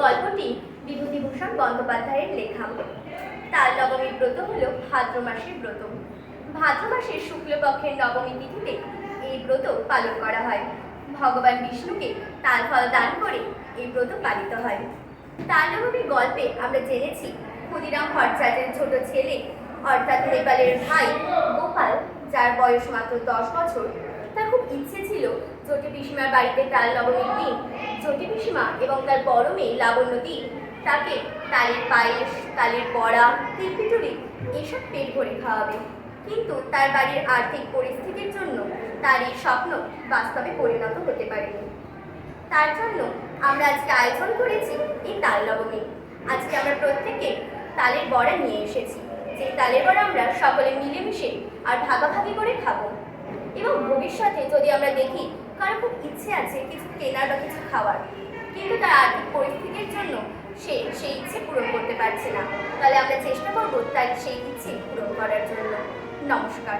গল্পটি বিভূতিভূষণ বন্দ্যোপাধ্যায়ের লেখা। তার নবমী ব্রত হল ভাদ্র মাসের ব্রত। ভাদ্র মাসের শুক্লপক্ষের নবমী তিথিতে এই ব্রত পালন করা হয়। ভগবান বিষ্ণুকে তাল ফল দান করে এই ব্রত পালিত হয়। তার গল্পে আমরা জেনেছি ক্ষুদিরাম ভট্টাচার্যের ছোট ছেলে, অর্থাৎ নেপালের ভাই গোপাল, যার বয়স মাত্র দশ বছর। তার খুব ইচ্ছে ছিল জটি পিসিমার বাড়িতে তাল নবমীর দিন। জটি পিসিমা এবং তার বড় মেয়ে লাবণ্যদী তাকে তালের পায়েস, তালের বড়া তিলপিটুরি এসব পেট ভরে খাওয়াবে। কিন্তু তার বাড়ির আর্থিক পরিস্থিতির জন্য তার এই স্বপ্ন বাস্তবে পরিণত হতে পারেনি। তার জন্য আমরা আজকে আয়োজন করেছি এই তাল নবমী। আজকে আমরা প্রত্যেকে তালের বড়া নিয়ে এসেছি। যে তালের বড়া আমরা সকলে মিলেমিশে আর ভাগাভাগি করে খাব। এবং ভবিষ্যতে যদি আমরা দেখি কারও খুব ইচ্ছে আছে কিছু কেনার বা কিছু খাওয়ার, কিন্তু তার আর্থিক পরিস্থিতির জন্য সে সেই ইচ্ছে পূরণ করতে পারছে না, তাহলে আমরা চেষ্টা করব তার সেই ইচ্ছে পূরণ করার জন্য। নমস্কার।